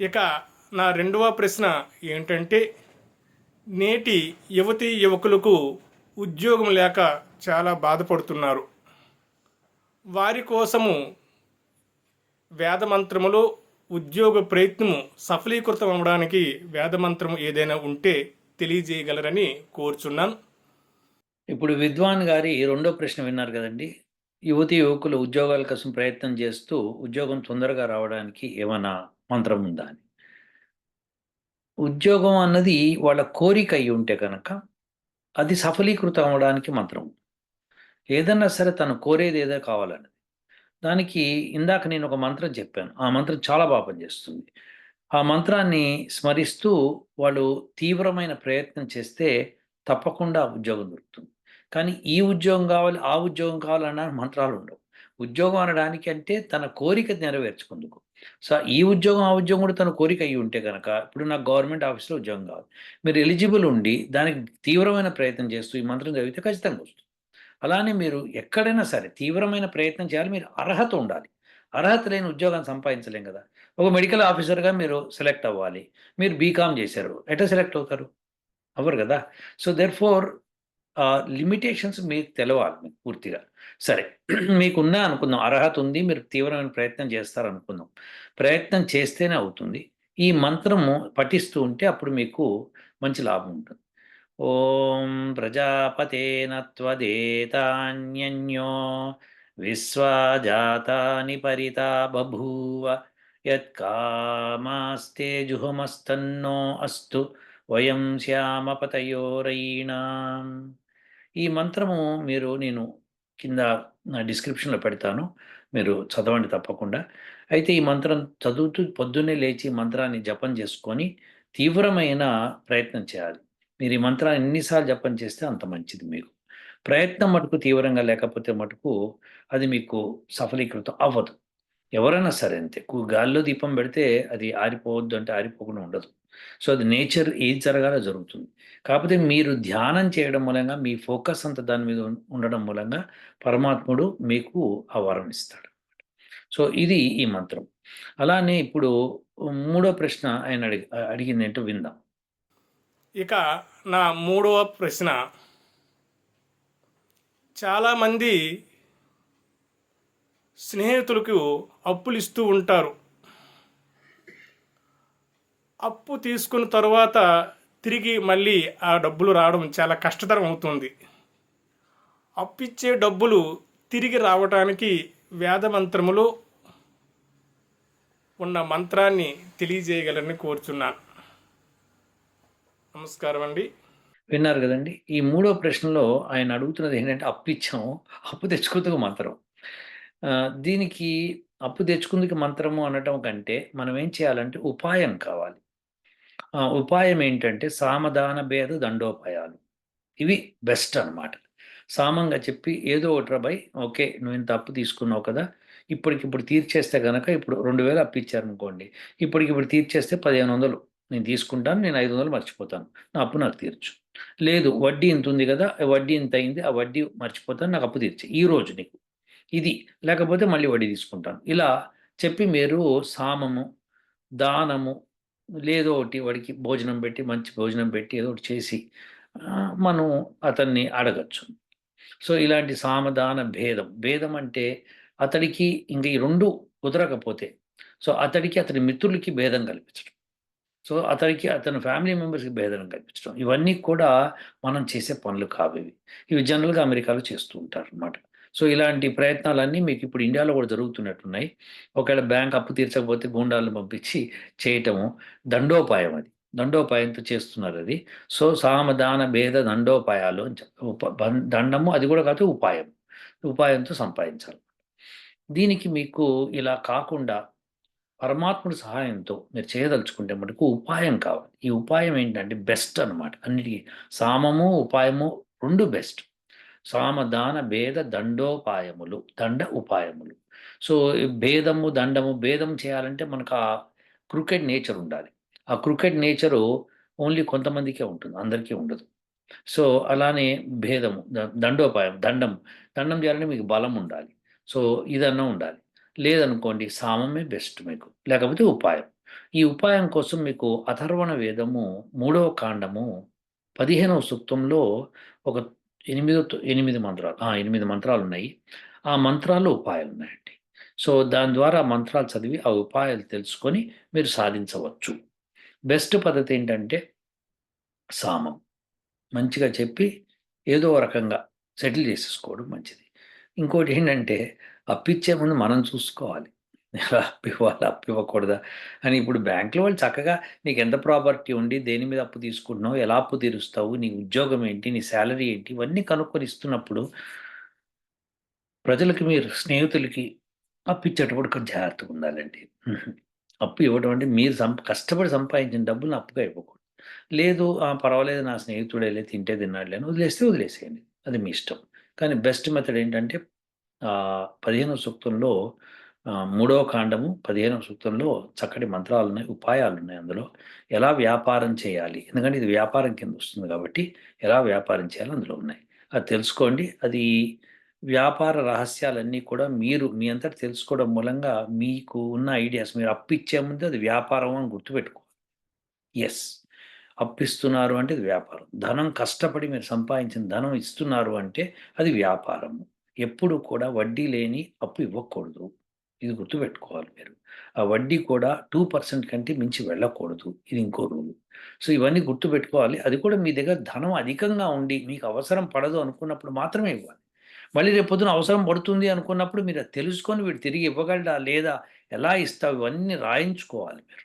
ఇక నా రెండవ ప్రశ్న ఏంటంటే నేటి యువతి యువకులకు ఉద్యోగం లేక చాలా బాధపడుతున్నారు. వారి కోసము వేదమంత్రములో ఉద్యోగ ప్రయత్నము సఫలీకృతం అవ్వడానికి వేదమంత్రము ఏదైనా ఉంటే తెలియజేయగలరని కోరుచున్నాను. ఇప్పుడు విద్వాన్ గారి రెండో ప్రశ్న విన్నారు కదండి. యువతి యువకులు ఉద్యోగాల కోసం ప్రయత్నం చేస్తూ ఉద్యోగం తొందరగా రావడానికి ఏమైనా మంత్రం ఉందా అని ఉద్యోగం అన్నది వాళ్ళ కోరిక అయి ఉంటే కనుక అది సఫలీకృతం అవ్వడానికి మంత్రం. ఏదన్నా సరే తను కోరేది ఏదో కావాలన్నది. దానికి ఇందాక నేను ఒక మంత్రం చెప్పాను. ఆ మంత్రం చాలా బాగా పనిచేస్తుంది. ఆ మంత్రాన్ని స్మరిస్తూ వాళ్ళు తీవ్రమైన ప్రయత్నం చేస్తే తప్పకుండా ఉద్యోగం దొరుకుతుంది. కానీ ఈ ఉద్యోగం కావాలి ఆ ఉద్యోగం కావాలన్న మంత్రాలు ఉండవు. ఉద్యోగం అనడానికి అంటే తన కోరిక నెరవేర్చుకుందుకు. సో ఈ ఉద్యోగం ఆ ఉద్యోగం కూడా తన కోరిక అయ్యి ఉంటే కనుక ఇప్పుడు నాకు గవర్నమెంట్ ఆఫీస్లో ఉద్యోగం కావాలి మీరు ఎలిజిబుల్ ఉండి దానికి తీవ్రమైన ప్రయత్నం చేస్తూ ఈ మంత్రం చదివితే ఖచ్చితంగా వస్తుంది. అలానే మీరు ఎక్కడైనా సరే తీవ్రమైన ప్రయత్నం చేయాలి మీరు అర్హత ఉండాలి. అర్హత లేని ఉద్యోగాన్ని సంపాదించలేం కదా. ఒక మెడికల్ ఆఫీసర్గా మీరు సెలెక్ట్ అవ్వాలి. మీరు బీకామ్ చేశారు. ఎట్లా సెలెక్ట్ అవుతారు? అవ్వరు కదా. సో దెర్ ఫోర్ లిమిటేషన్స్ మీకు తెలవాలి మీకు పూర్తిగా. సరే మీకు అనుకుందాం అర్హత ఉంది మీరు తీవ్రమైన ప్రయత్నం చేస్తారనుకుందాం. ప్రయత్నం చేస్తేనే అవుతుంది. ఈ మంత్రము పఠిస్తూ ఉంటే అప్పుడు మీకు మంచి లాభం ఉంటుంది. ఓం ప్రజాపతేన త్వదేతాన్యన్యో విశ్వాజాతాని పరితా బభూవ యత్కామాస్తే జుహమస్తన్నో అస్తు వయం శ్యామపతయోరైణాం. ఈ మంత్రము మీరు నేను కింద నా డిస్క్రిప్షన్లో పెడతాను. మీరు చదవండి తప్పకుండా. అయితే ఈ మంత్రం చదువుతూ పొద్దున్నే లేచి మంత్రాన్ని జపం చేసుకొని తీవ్రమైన ప్రయత్నం చేయాలి. మీరు ఈ మంత్రాన్ని ఎన్నిసార్లు జపం చేస్తే అంత మంచిది మీకు. ప్రయత్నం మటుకు తీవ్రంగా లేకపోతే మటుకు అది మీకు సఫలీకృతం అవ్వదు. ఎవరైనా సరే అంతే. గాల్లో దీపం పెడితే అది ఆరిపోవద్దు అంటే ఆరిపోకుండా ఉండదు. సో అది నేచర్ ఏది జరగాలో జరుగుతుంది. కాకపోతే మీరు ధ్యానం చేయడం మూలంగా మీ ఫోకస్ అంతా దాని మీద ఉండడం మూలంగా పరమాత్ముడు మీకు ఆ వరం ఇస్తాడు. సో ఇది ఈ మంత్రం. అలానే ఇప్పుడు మూడో ప్రశ్న ఆయన అడిగి అడిగింది ఏంటో విందాం. ఇక నా మూడవ ప్రశ్న. చాలామంది స్నేహితులకు అప్పులు ఇస్తూ ఉంటారు. అప్పు తీసుకున్న తర్వాత తిరిగి మళ్ళీ ఆ డబ్బులు రావడం చాలా కష్టతరం అవుతుంది. అప్పిచ్చే డబ్బులు తిరిగి రావటానికి వేద మంత్రములో ఉన్న మంత్రాన్ని తెలియజేయగలని కోరుచున్నాను నమస్కారం అండి. విన్నారు కదండి ఈ మూడో ప్రశ్నలో ఆయన అడుగుతున్నది ఏంటంటే అప్పు ఇచ్చాము అప్పు తెచ్చుకుందుకు మంత్రం. దీనికి అప్పు తెచ్చుకుందుకు మంత్రము అనటం కంటే మనం ఏం చేయాలంటే ఉపాయం కావాలి. ఉపాయం ఏంటంటే సామధాన భేద దండోపాయాలు. ఇవి బెస్ట్ అన్నమాట. సామంగా చెప్పి ఏదో ఒకటి రబాయ్ ఓకే నువ్వు ఇంత అప్పు తీసుకున్నావు కదా ఇప్పటికిప్పుడు తీర్చేస్తే కనుక ఇప్పుడు రెండు వేలు అప్పు ఇచ్చారనుకోండి ఇప్పటికిప్పుడు తీర్చేస్తే పదిహేను వందలు. నేను తీసుకుంటాను నేను ఐదు వందలు మర్చిపోతాను. నా అప్పు నాకు తీర్చు. లేదు వడ్డీ ఇంత ఉంది కదా వడ్డీ ఇంత అయింది ఆ వడ్డీ మర్చిపోతాను నాకు అప్పు తీర్చి. ఈ రోజు నీకు. ఇది. లేకపోతే మళ్ళీ వడ్డీ తీసుకుంటాను. ఇలా చెప్పి మీరు సామము దానము లేదో ఒకటి వాడికి భోజనం పెట్టి మంచి భోజనం పెట్టి ఏదో ఒకటి చేసి మనం అతన్ని అడగచ్చు. సో ఇలాంటి సామధాన భేదం. భేదం అంటే అతడికి ఇంక ఈ రెండు కుదరకపోతే సో అతడికి అతని మిత్రులకి భేదం కల్పించడం. సో అతనికి అతని ఫ్యామిలీ మెంబర్స్కి భేదం కల్పించడం. ఇవన్నీ కూడా మనం చేసే పనులు కావు ఇవి. ఇవి జనరల్గా అమెరికాలో చేస్తూ ఉంటారు అన్నమాట సో ఇలాంటి ప్రయత్నాలన్నీ మీకు ఇప్పుడు ఇండియాలో కూడా జరుగుతున్నట్టున్నాయి. ఒకవేళ బ్యాంక్ అప్పు తీర్చకపోతే గూండాలను పంపించి చేయటము దండోపాయం అది. దండోపాయంతో చేస్తున్నారు అది. సో సామధాన భేద దండోపాయాలు అని ఉప- దండము అది కూడా కాదు ఉపాయం. ఉపాయంతో సంపాదించాలి. దీనికి మీకు ఇలా కాకుండా పరమాత్ముడి సహాయంతో మీరు చేయదలుచుకుంటే మటుకు ఉపాయం కావాలి. ఈ ఉపాయం ఏంటంటే బెస్ట్ అనమాట అన్నిటికీ సామము ఉపాయము రెండు బెస్ట్. సామదాన భేద దండోపాయములు దండ ఉపాయములు. సో భేదము దండము భేదం చేయాలంటే మనకు ఆ క్రికెట్ నేచర్ ఉండాలి. ఆ క్రికెట్ నేచరు ఓన్లీ కొంతమందికే ఉంటుంది అందరికీ ఉండదు. సో అలానే భేదము దండోపాయం దండం దండం చేయాలంటే మీకు బలం ఉండాలి. సో ఇదన్నా ఉండాలి. లేదనుకోండి సామమే బెస్ట్ మీకు లేకపోతే ఉపాయం. ఈ ఉపాయం కోసం మీకు అథర్వణ వేదము మూడవ కాండము పదిహేనవ సూక్తంలో ఒక ఎనిమిదో ఎనిమిది మంత్రాలు. ఆ, ఎనిమిది మంత్రాలు ఉన్నాయి ఆ మంత్రాలు ఉపాయాలు ఉన్నాయండి. సో దాని ద్వారా మంత్రాలు చదివి ఆ ఉపాయాలు తెలుసుకొని మీరు సాధించవచ్చు. బెస్ట్ పద్ధతి ఏంటంటే సామం. మంచిగా చెప్పి ఏదో రకంగా సెటిల్ చేసేసుకోవడం మంచిది. ఇంకోటి ఏంటంటే అప్పిచ్చే ముందు మనం చూసుకోవాలి. ఎలా అప్పు ఇవ్వాలి అప్పు ఇవ్వకూడదా అని ఇప్పుడు బ్యాంకులో వాళ్ళు చక్కగా నీకు ఎంత ప్రాపర్టీ ఉండి దేని మీద అప్పు తీసుకుంటున్నావు ఎలా అప్పు తీరుస్తావు నీ ఉద్యోగం ఏంటి నీ శాలరీ ఏంటి ఇవన్నీ కనుక్కొని ఇస్తున్నప్పుడు ప్రజలకి మీరు స్నేహితులకి అప్పు ఇచ్చేటప్పుడు కొంచెం జాగ్రత్తగా ఉండాలండి. అప్పు ఇవ్వడం అంటే మీరు సంప కష్టపడి సంపాదించిన డబ్బులు అప్పుగా ఇవ్వకూడదు. లేదు పర్వాలేదు నా స్నేహితుడే లే తింటే తిన్నాడులే అని వదిలేస్తే వదిలేసేయండి. అది మీ ఇష్టం. కానీ బెస్ట్ మెథడ్ ఏంటంటే ఆ, పదిహేనవ సూక్తంలో మూడవ కాండము పదిహేనవ సూక్తంలో చక్కటి మంత్రాలు ఉన్నాయి ఉపాయాలు ఉన్నాయి అందులో. ఎలా వ్యాపారం చేయాలి? ఎందుకంటే ఇది వ్యాపారం కింద వస్తుంది కాబట్టి ఎలా వ్యాపారం చేయాలో అందులో ఉన్నాయి. అది తెలుసుకోండి. అది వ్యాపార రహస్యాలన్నీ కూడా మీరు మీ అంతటి తెలుసుకోవడం మూలంగా మీకు ఉన్న ఐడియాస్ మీరు అప్పిచ్చే ముందు అది వ్యాపారం అని గుర్తుపెట్టుకోవాలి. ఎస్ అప్పిస్తున్నారు అంటే అది వ్యాపారం. ధనం కష్టపడి మీరు సంపాదించిన ధనం ఇస్తున్నారు అంటే అది వ్యాపారము. ఎప్పుడు కూడా వడ్డీ లేని అప్పు ఇవ్వకూడదు. ఇది గుర్తుపెట్టుకోవాలి మీరు. ఆ వడ్డీ కూడా టూ పర్సెంట్ కంటే మించి వెళ్ళకూడదు. ఇది ఇంకో రూల్. సో ఇవన్నీ గుర్తుపెట్టుకోవాలి. అది కూడా మీ దగ్గర ధనం అధికంగా ఉండి మీకు అవసరం పడదు అనుకున్నప్పుడు మాత్రమే ఇవ్వాలి. మళ్ళీ రేపు పొద్దున అవసరం పడుతుంది అనుకున్నప్పుడు మీరు అది తెలుసుకొని వీడు తిరిగి ఇవ్వగలడా లేదా ఎలా ఇస్తావు ఇవన్నీ రాయించుకోవాలి మీరు.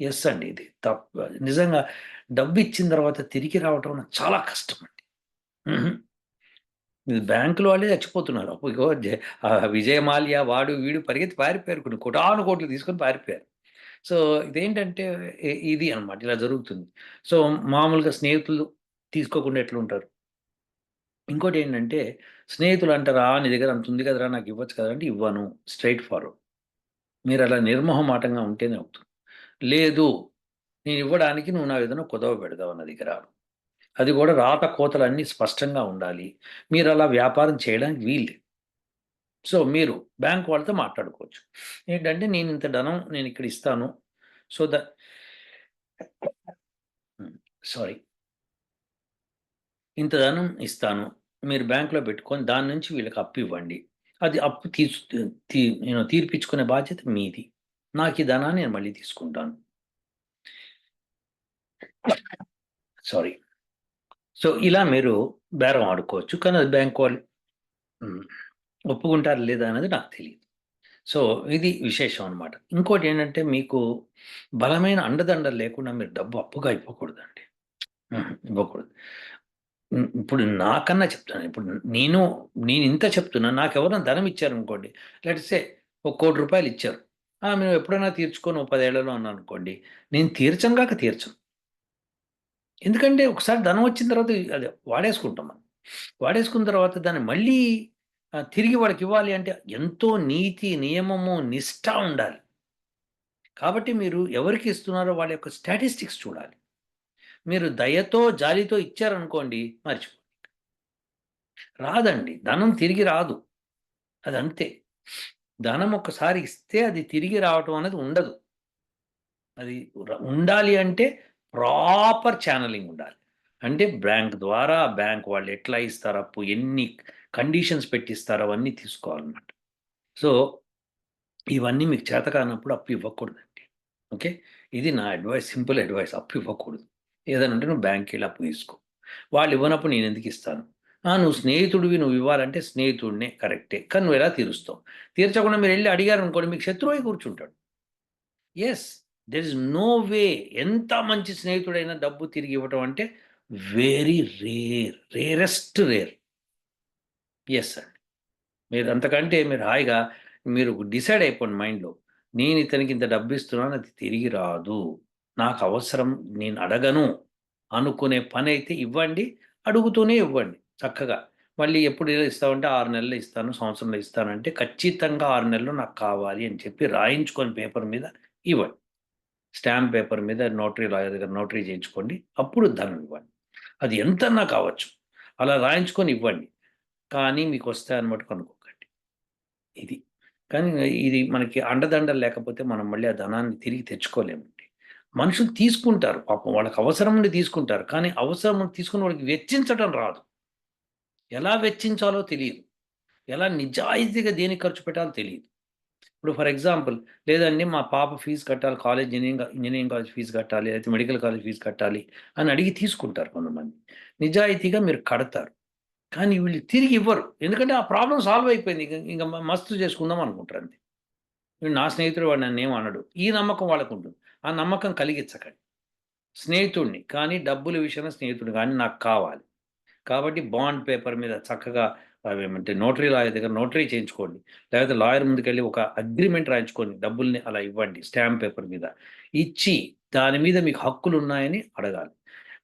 ఎస్ అండి ఇది. తప్ప నిజంగా డబ్బు ఇచ్చిన తర్వాత తిరిగి రావటం చాలా కష్టం అండి. బ్యాంకులు వాళ్ళే చచ్చిపోతున్నారు. అప్పుడు జ- విజయమాల్య వాడు వీడు పరిగెత్తి పారిపోయారు కొన్ని కోటాను కోట్లు తీసుకొని పారిపోయారు. సో ఇదేంటంటే ఇది అన్నమాట. ఇలా జరుగుతుంది. సో మామూలుగా స్నేహితులు తీసుకోకుండా ఎట్లా ఉంటారు ఇంకోటి ఏంటంటే స్నేహితులు అంటారా నీ దగ్గర అంత ఉంది కదరా నాకు ఇవ్వచ్చు కదా అంటే ఇవ్వను. Straight forward. మీరు అలా నిర్మోహమాటంగా ఉంటేనే అవుతుంది. లేదు నేను ఇవ్వడానికి నువ్వు నా ఏదైనా కుదవ పెడదావు నా దగ్గర. అది కూడా రాత కోతలు అన్నీ స్పష్టంగా ఉండాలి. మీరు అలా వ్యాపారం చేయడానికి వీలు సో మీరు బ్యాంక్ వాళ్ళతో మాట్లాడుకోవచ్చు. ఏంటంటే నేను ఇంత ధనం నేను ఇక్కడ ఇస్తాను. So the sorry. ఇంత ధనం ఇస్తాను. మీరు బ్యాంకులో పెట్టుకొని దాని నుంచి వీళ్ళకి అప్పు ఇవ్వండి. అది అప్పు తీసు తీ నేను తీర్పించుకునే బాధ్యత మీది. నాకు ఈ ధనాన్ని నేను మళ్ళీ తీసుకుంటాను. సారీ. సో ఇలా మీరు బేరం ఆడుకోవచ్చు. కానీ అది బ్యాంక్ వాళ్ళు ఒప్పుకుంటారు లేదా అనేది నాకు తెలియదు సో ఇది విశేషం అనమాట ఇంకోటి ఏంటంటే మీకు బలమైన అండదండలు లేకుండా మీరు డబ్బు అప్పుగా ఇవ్వకూడదండి. మ్, ఇవ్వకూడదు. ఇప్పుడు నాకన్నా చెప్తాను ఇప్పుడు నేను నేను ఇంత చెప్తున్నా నాకు ఎవరైనా ధనం ఇచ్చారు అనుకోండి లెట్సే ఒక కోటి రూపాయలు ఇచ్చారు. మేము ఎప్పుడైనా తీర్చుకొని ఓ పదేళ్ళలో అన్నాను అనుకోండి నేను తీర్చంగాక తీర్చను. ఎందుకంటే ఒకసారి ధనం వచ్చిన తర్వాత అది వాడేసుకుంటాం మనం. వాడేసుకున్న తర్వాత దాన్ని మళ్ళీ తిరిగి వాడికి ఇవ్వాలి అంటే ఎంతో నీతి నియమము నిష్ఠ ఉండాలి. కాబట్టి మీరు ఎవరికి ఇస్తున్నారో వాళ్ళ యొక్క స్టాటిస్టిక్స్ చూడాలి. మీరు దయతో జాలితో ఇచ్చారనుకోండి మర్చిపో రాదండి ధనం తిరిగి రాదు. అది అంతే ధనం ఒక్కసారి ఇస్తే అది తిరిగి రావటం అనేది ఉండదు. అది ఉండాలి అంటే ప్రాపర్ ఛానలింగ్ ఉండాలి. అంటే బ్యాంక్ ద్వారా బ్యాంక్ వాళ్ళు ఎట్లా ఇస్తారు అప్పు ఎన్ని కండిషన్స్ పెట్టిస్తారు అవన్నీ తీసుకోవాలన్నమాట. సో ఇవన్నీ మీకు చేత కానప్పుడు అప్పు ఇవ్వకూడదండి. ఓకే? ఇది నా అడ్వైస్ సింపుల్ అడ్వైస్. అప్పు ఇవ్వకూడదు. ఏదైనా ఉంటే నువ్వు బ్యాంక్కి వెళ్ళి అప్పు తీసుకో. వాళ్ళు ఇవ్వనప్పుడు నేను ఎందుకు ఇస్తాను? నువ్వు స్నేహితుడివి నువ్వు ఇవ్వాలంటే స్నేహితుడినే కరెక్టే. కానీ నువ్వు ఎలా తీరుస్తావు? తీర్చకుండా మీరు వెళ్ళి అడిగారు అనుకోండి మీకు శత్రువై కూర్చుంటాడు. Yes there is no way ఎంత మంచి స్నేహితుడైనా డబ్బు తిరిగి ఇవ్వటం అంటే very rare rarest rare. Yes అండి మీరు అంతకంటే మీరు హాయిగా మీరు డిసైడ్ అయిపోండి మైండ్లో. నేను ఇతనికి ఇంత డబ్బు ఇస్తున్నాను అది తిరిగి రాదు. నాకు అవసరం నేను అడగను అనుకునే పని అయితే ఇవ్వండి అడుగుతూనే ఇవ్వండి చక్కగా. మళ్ళీ ఎప్పుడు ఇలా ఇస్తామంటే ఆరు నెలలు ఇస్తాను సంవత్సరంలో ఇస్తానంటే ఖచ్చితంగా ఆరు నెలలు నాకు కావాలి అని చెప్పి రాయించుకొని పేపర్ మీద ఇవ్వండి. స్టాంప్ పేపర్ మీద నోటరీ లాయర్ దగ్గర నోటరీ చేయించుకోండి అప్పుడు ధనం ఇవ్వండి. అది ఎంతన్నా కావచ్చు అలా రాయించుకొని ఇవ్వండి. కానీ మీకు వస్తాయి అనమాట కనుక్కోకండి ఇది. కానీ ఇది మనకి అండదండలు లేకపోతే మనం మళ్ళీ ఆ ధనాన్ని తిరిగి తెచ్చుకోలేమండి. మనుషులు తీసుకుంటారు పాపం వాళ్ళకి అవసరం ఉండి తీసుకుంటారు కానీ అవసరం ఉండి తీసుకుని వాళ్ళకి వెచ్చించడం రాదు. ఎలా వెచ్చించాలో తెలియదు. ఎలా నిజాయితీగా దేనికి ఖర్చు పెట్టాలో తెలియదు. ఇప్పుడు ఫర్ ఎగ్జాంపుల్ లేదండి మా పాప ఫీజు కట్టాలి college engineering engineering college fees కట్టాలి అయితే మెడికల్ కాలేజ్ ఫీజు కట్టాలి అని అడిగి తీసుకుంటారు కొంతమంది. నిజాయితీగా మీరు కడతారు. కానీ వీళ్ళు తిరిగి ఇవ్వరు. ఎందుకంటే ఆ ప్రాబ్లం సాల్వ్ అయిపోయింది. ఇంకా మస్తు చేసుకుందాం అనుకుంటారు అంతే. నా స్నేహితుడు వాడు నన్ను ఏమనడు ఈ నమ్మకం వాళ్ళకు ఉంటుంది. ఆ నమ్మకం కలిగించకండి. స్నేహితుడిని కానీ డబ్బుల విషయంలో స్నేహితుడు కానీ నాకు కావాలి. కాబట్టి బాండ్ పేపర్ మీద చక్కగా అవి ఏమంటే నోటరీ లాయర్ దగ్గర నోటరీ చేయించుకోండి. లేకపోతే లాయర్ ముందుకెళ్ళి ఒక అగ్రిమెంట్ రాయించుకోండి. డబ్బుల్ని అలా ఇవ్వండి స్టాంప్ పేపర్ మీద. ఇచ్చి దాని మీద మీకు హక్కులు ఉన్నాయని అడగాలి.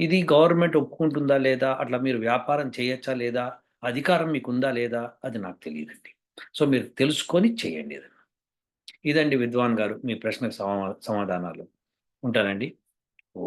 ఇది గవర్నమెంట్ ఒప్పుకుంటుందా లేదా? అట్లా మీరు వ్యాపారం చేయొచ్చా లేదా? అధికారం మీకు ఉందా లేదా? అది నాకు తెలియదండి. సో మీరు తెలుసుకొని చేయండి ఇది. ఇదండి విద్వాన్ గారు మీ ప్రశ్నకు సమా సమాధానాలు. ఉంటానండి. ఓ